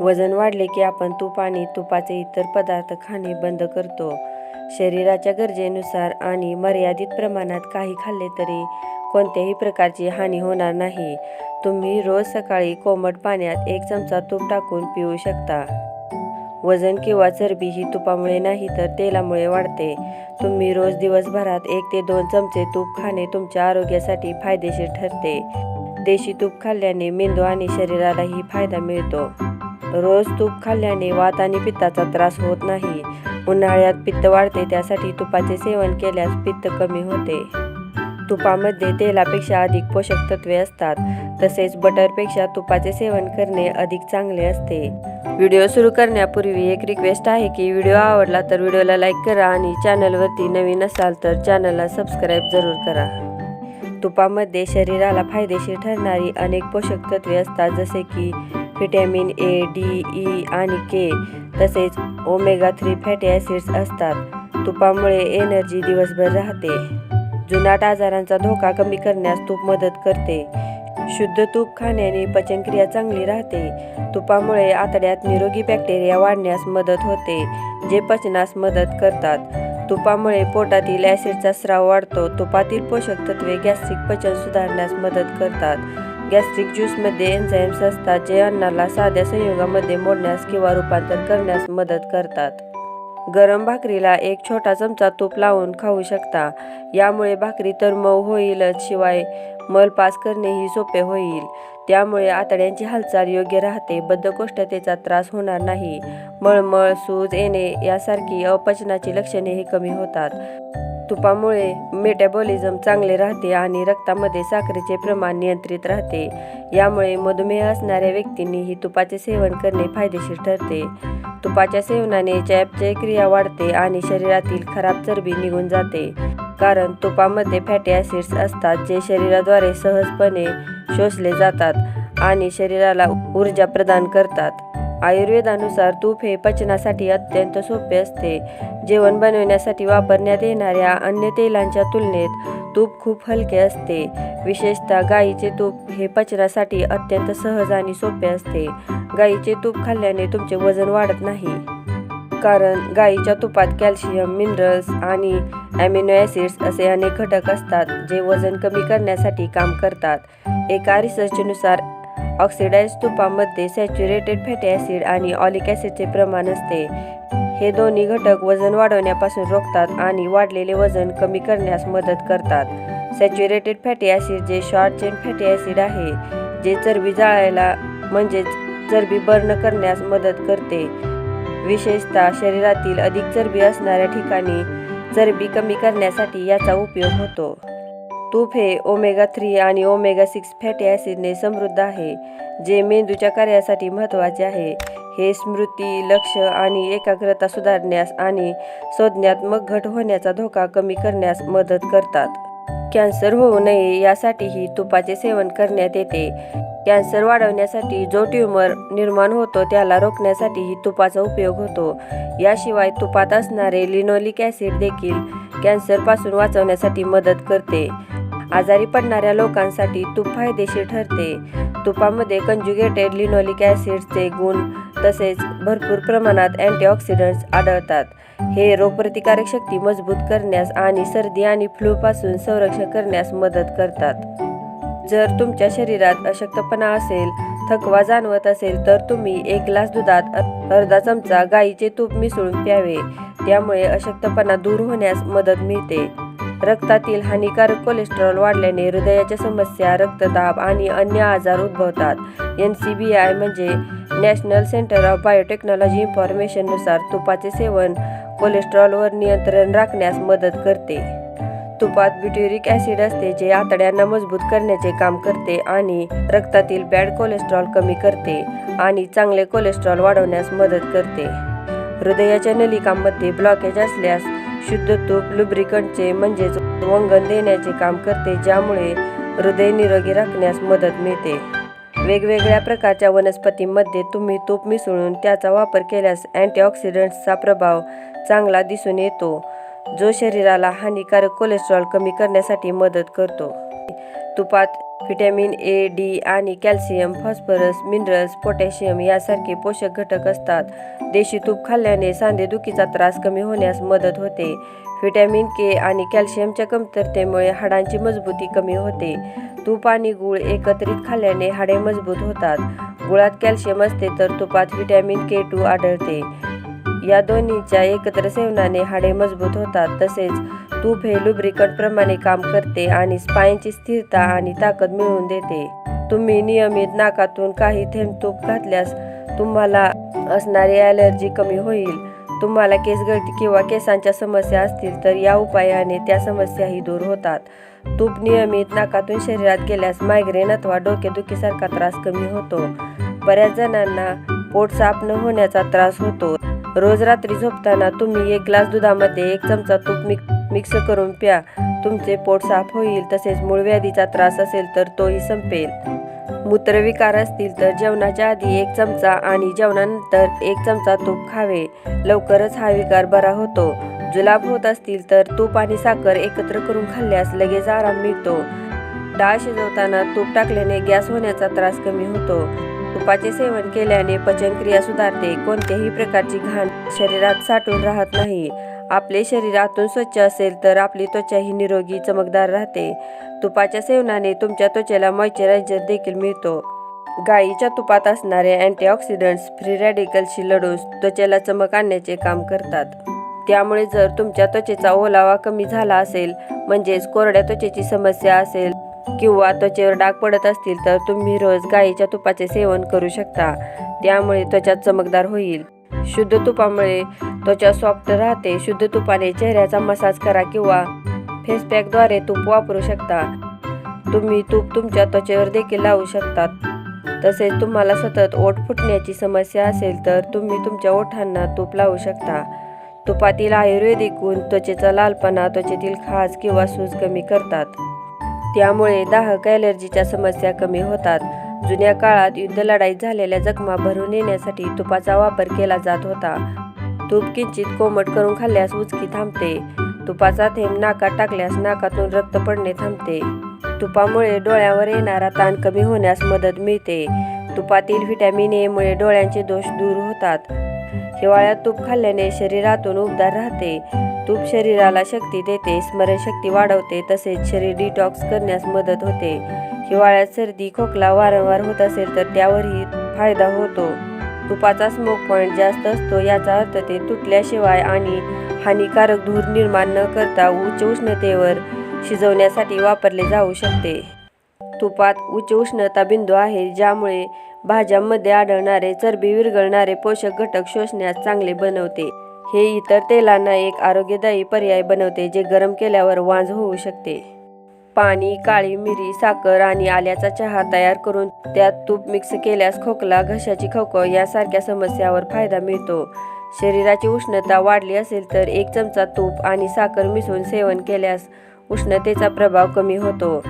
वजन वाढले की आपण तूप आणि तुपाचे इतर पदार्थ खाणे बंद करतो. शरीराच्या गरजेनुसार आणि मर्यादित प्रमाणात काही खाल्ले तरी कोणत्याही प्रकारची हानी होणार नाही. तुम्ही रोज सकाळी कोमट पाण्यात एक चमचा तूप टाकून पिऊ शकता. वजन किंवा चरबी ही तुपामुळे नाही तर तेलामुळे वाढते. तुम्ही रोज दिवसभरात एक ते दोन चमचे तूप खाणे तुमच्या आरोग्यासाठी फायदेशीर ठरते. देशी तूप खाल्ल्याने मेंदू आणि शरीरालाही फायदा मिळतो. रोज तूप खाल्ल्याने वात आणि पित्ताचा त्रास होत नाही. उन्हाळ्यात पित्त वाढते त्यासाठी तुपाचे सेवन केल्यास पित्त कमी होते. तुपामध्ये तेलापेक्षा अधिक पोषक तत्वे असतात. तसेच बटरपेक्षा तुपाचे सेवन करणे अधिक चांगले असते. व्हिडिओ सुरू करण्यापूर्वी एक रिक्वेस्ट आहे की व्हिडिओ आवडला तर व्हिडिओला लाईक करा आणि चॅनलवरती नवीन असाल तर चॅनलला सबस्क्राईब जरूर करा. तुपामध्ये शरीराला फायदेशीर ठरणारी अनेक पोषक तत्वे असतात जसे की व्हिटॅमिन ए डी ई आणि के तसेच ओमेगा थ्री फॅटी ॲसिड्स असतात. तुपामुळे एनर्जी दिवसभर राहते. जुनाट आजारांचा धोका कमी करण्यास तूप मदत करते. शुद्ध तूप खाण्याने पचनक्रिया चांगली राहते. तुपामुळे आतड्यात निरोगी बॅक्टेरिया वाढण्यास मदत होते जे पचनास मदत करतात. तुपामुळे पोटातील ॲसिडचा स्राव वाढतो. तुपातील पोषक तत्वे गॅस्ट्रिक पचन सुधारण्यास मदत करतात. गॅस्ट्रिक ज्यूसमध्ये एन्झाईम्स असतात जे अन्नाला साध्या संयोगामध्ये मोडण्यास किंवा रूपांतर करण्यास मदत करतात. गरम भाकरीला एक छोटा चमचा तूप लावून खाऊ शकता. यामुळे भाकरी तर मऊ होईलच शिवाय मल पास करणेही सोपे होईल. त्यामुळे आतड्यांची हालचाल योग्य राहते बद्धकोष्ठतेचा त्रास होणार नाही. मळमळ सूज येणे यासारखी अपचनाची लक्षणेही कमी होतात. तुपामुळे मेटाबॉलिझम चांगले राहते आणि रक्तामध्ये साखरेचे प्रमाण नियंत्रित राहते. यामुळे मधुमेह असणाऱ्या व्यक्तींनीही तुपाचे सेवन करणे फायदेशीर ठरते. तुपाच्या सेवनाने चयापचय क्रिया वाढते आणि शरीरातील खराब चरबी निघून जाते. कारण तुपामध्ये फॅटी ॲसिड्स असतात जे शरीराद्वारे सहजपणे शोषले जातात आणि शरीराला ऊर्जा प्रदान करतात. आयुर्वेदानुसार तूप हे पचनासाठी अत्यंत सोपे असते. जेवण बनवण्यासाठी वापरण्यात येणाऱ्या अन्य तेलांच्या तुलनेत तूप खूप हलके असते. विशेषतः गाईचे तूप हे पचनासाठी अत्यंत सहज आणि सोपे असते. गाईचे तूप खाल्ल्याने तुमचे वजन वाढत नाही. कारण गाईच्या तुपात कॅल्शियम मिनरल्स आणि ॲमिनो ॲसिड्स असे अनेक घटक असतात जे वजन कमी करण्यासाठी काम करतात. एका रिसर्चनुसार ऑक्सिडाइज तुपामध्ये सॅच्युरेटेड फॅटी ॲसिड आणि ऑलिक ॲसिडचे प्रमाण असते. हे दोन्ही घटक वजन वाढवण्यापासून रोखतात आणि वाढलेले वजन कमी करण्यास मदत करतात. सॅच्युरेटेड फॅटी ॲसिड जे शॉर्ट चेन फॅटी ॲसिड आहे जे चरबी जाळायला म्हणजेच चरबी बर्न करण्यास मदत करते. विशेषतः शरीरातील अधिक चरबी असणाऱ्या ठिकाणी चरबी कमी करण्यासाठी याचा उपयोग होतो. तूप हे ओमेगा थ्री आणि ओमेगा सिक्स फॅटी ॲसिडने समृद्ध आहे जे मेंदूच्या कार्यासाठी महत्त्वाचे आहे. हे स्मृती लक्ष आणि एकाग्रता सुधारण्यास आणि संज्ञात्मक घट होण्याचा धोका कमी करण्यास मदत करतात. कॅन्सर होऊ नये यासाठीही तुपाचे सेवन करण्यात येते. कॅन्सर वाढवण्यासाठी जो ट्यूमर निर्माण होतो त्याला रोखण्यासाठीही तुपाचा उपयोग होतो. याशिवाय तुपात असणारे लिनोलिक ॲसिड देखील कॅन्सरपासून वाचवण्यासाठी मदत करते. आजारी पडणाऱ्या लोकांसाठी तूप फायदेशीर ठरते. तुपामध्ये कंजुगेटेड लिनोलिक ॲसिडचे गुण तसेच भरपूर प्रमाणात अँटीऑक्सिडंट्स आढळतात. हे रोगप्रतिकारक शक्ती मजबूत करण्यास आणि सर्दी आणि फ्लूपासून संरक्षण करण्यास मदत करतात. जर तुमच्या शरीरात अशक्तपणा असेल थकवा जाणवत असेल तर तुम्ही एक ग्लास दुधात अर्धा चमचा गाईचे तूप मिसळून प्यावे. त्यामुळे अशक्तपणा दूर होण्यास मदत मिळते. रक्तातील हानिकारक कोलेस्ट्रॉल वाढल्याने हृदयाच्या समस्या रक्तदाब आणि अन्य आजार उद्भवतात. एन सी बी आय म्हणजे नॅशनल सेंटर ऑफ बायोटेक्नॉलॉजी इन्फॉर्मेशननुसार तुपाचे सेवन कोलेस्ट्रॉलवर नियंत्रण राखण्यास मदत करते. तुपात ब्युटेरिक ॲसिड असते जे आतड्यांना मजबूत करण्याचे काम करते आणि रक्तातील बॅड कोलेस्ट्रॉल कमी करते आणि चांगले कोलेस्ट्रॉल वाढवण्यास मदत करते. हृदयाच्या नलिकांमध्ये ब्लॉकेज असल्यास शुद्ध तूप लुब्रिकंटचे म्हणजेच वंगण देण्याचे काम करते ज्यामुळे हृदय निरोगी राखण्यास मदत मिळते. वेगवेगळ्या प्रकारच्या वनस्पतींमध्ये तुम्ही तूप मिसळून त्याचा वापर केल्यास अँटीऑक्सिडंट्सचा प्रभाव चांगला दिसून येतो जो शरीराला हानिकारक कोलेस्ट्रॉल कमी करण्यासाठी मदत करतो. तुपात व्हिटॅमिन ए डी आणि कॅल्शियम फॉस्फरस मिनरल्स पोटॅशियम यासारखे पोषक घटक असतात. देशी तूप खाल्ल्याने सांधेदुखीचा त्रास कमी होण्यास मदत होते. व्हिटॅमिन के आणि कॅल्शियमच्या कमतरतेमुळे हाडांची मजबूती कमी होते. तूप आणि गूळ एकत्रित खाल्ल्याने हाडे मजबूत होतात. गुळात कॅल्शियम असते तर तुपात व्हिटॅमिन के टू आढळते. या दोन्हीच्या एकत्र सेवनाने हाडे मजबूत होतात. तसेच तूप हे लुब्रिकटप्रमाणे काम करते आणि स्पाईनची स्थिरता आणि ताकद मिळवून देते. तुम्ही नियमित नाकातून काही थेंब तूप घातल्यास तुम्हाला असणारी ॲलर्जी कमी होईल. तुम्हाला केसगळती किंवा केसांच्या समस्या असतील तर या उपायाने त्या समस्याही दूर होतात. तूप नियमित नाकातून शरीरात गेल्यास मायग्रेन अथवा डोकेदुखीसारखा त्रास कमी होतो. बऱ्याच जणांना पोट साफ न होण्याचा त्रास होतो. रोज रात्री झोपताना तुम्ही एक ग्लास दुधामध्ये एक चमचा तूप मिक मिक्स करून प्या. तुमचे पोट साफ होईल तसेच मूळव्याधीचा त्रास असेल तर तोही संपेल. मूत्रविकार असतील तर जेवणाच्या आधी एक चमचा आणि जेवणानंतर एक चमचा तूप खावे. लवकरच हा विकार बरा होतो. जुलाब होत असतील तर तूप आणि साखर एकत्र करून खाल्ल्यास लगेच आराम मिळतो. डाळ शिजवताना तूप टाकल्याने गॅस होण्याचा त्रास कमी होतो. तुपाचे सेवन केल्याने पचनक्रिया सुधारते. कोणत्याही प्रकारची घाण शरीरात साठून राहत नाही. आपले शरीर आतून स्वच्छ असेल तर आपली त्वचाही निरोगी चमकदार राहते. तुपाच्या सेवनाने तुमच्या त्वचेला मॉइश्चरायझर देखील मिळतो. गाईच्या तुपात असणारे अँटीऑक्सिडंट्स फ्री रॅडिकलशी लढून त्वचेला चमक आणण्याचे काम करतात. त्यामुळे जर तुमच्या त्वचेचा ओलावा कमी झाला असेल म्हणजेच कोरड्या त्वचेची समस्या असेल किंवा त्वचेवर डाग पडत असतील तर तुम्ही रोज गाईच्या तुपाचे सेवन करू शकता. त्यामुळे त्वचा चमकदार होईल. शुद्ध तुपामुळे त्वचा सॉफ्ट राहते. शुद्ध तुपाने चेहऱ्याचा मसाज करा किंवा फेसपॅकद्वारे तूप वापरू शकता. तुम्ही तूप तुमच्या त्वचेवर देखील लावू शकता तसेच तुम्हाला सतत ओठ फुटण्याची समस्या असेल तर तुम्ही तुमच्या ओठांना तूप लावू शकता. तुपातील आयुर्वेदिक गुण त्वचेचा लालपणा त्वचेतील खाज किंवा सूज कमी करतात. त्यामुळे दाहक ॲलर्जीच्या समस्या कमी होतात. जुन्या काळात युद्ध लढाईत झालेल्या जखमा भरून येण्यासाठी तुपाचा वापर केला जात होता. तूप किंचित कोमट करून खाल्ल्यास उचकी थांबते. तुपाचा थेंब नाकात टाकल्यास नाकातून रक्त पडणे थांबते. तुपामुळे डोळ्यावर येणारा ताण कमी होण्यास मदत मिळते. तुपातील व्हिटॅमिन ए मुळे डोळ्यांचे दोष दूर होतात. हिवाळ्यात तूप खाल्ल्याने शरीरातून उबदार राहते. तूप शरीराला शक्ती देते स्मरणशक्ती वाढवते तसेच शरीर डिटॉक्स करण्यास मदत होते. हिवाळ्यात सर्दी खोकला वारंवार होत असेल तर त्यावरही फायदा होतो. तुपाचा स्मोक पॉईंट जास्त असतो याचा अर्थ ते तुटल्याशिवाय आणि हानिकारक धूर निर्माण न करता उच्च उष्णतेवर शिजवण्यासाठी वापरले जाऊ शकते. तुपात उच्च उष्णता बिंदू आहे ज्यामुळे भाज्यांमध्ये आढळणारे चरबी विरघळणारे पोषक घटक शोषण्यास चांगले बनवते. हे इतर तेलांना एक आरोग्यदायी पर्याय बनवते जे गरम केल्यावर वांज होऊ शकते. पाणी काळी मिरी साखर आणि आल्याचा चहा तयार करून त्यात तूप मिक्स केल्यास खोकला घशाची खोकं यासारख्या समस्यावर फायदा मिळतो. शरीराची उष्णता वाढली असेल तर एक चमचा तूप आणि साखर मिसळून सेवन केल्यास उष्णतेचा प्रभाव कमी होतो.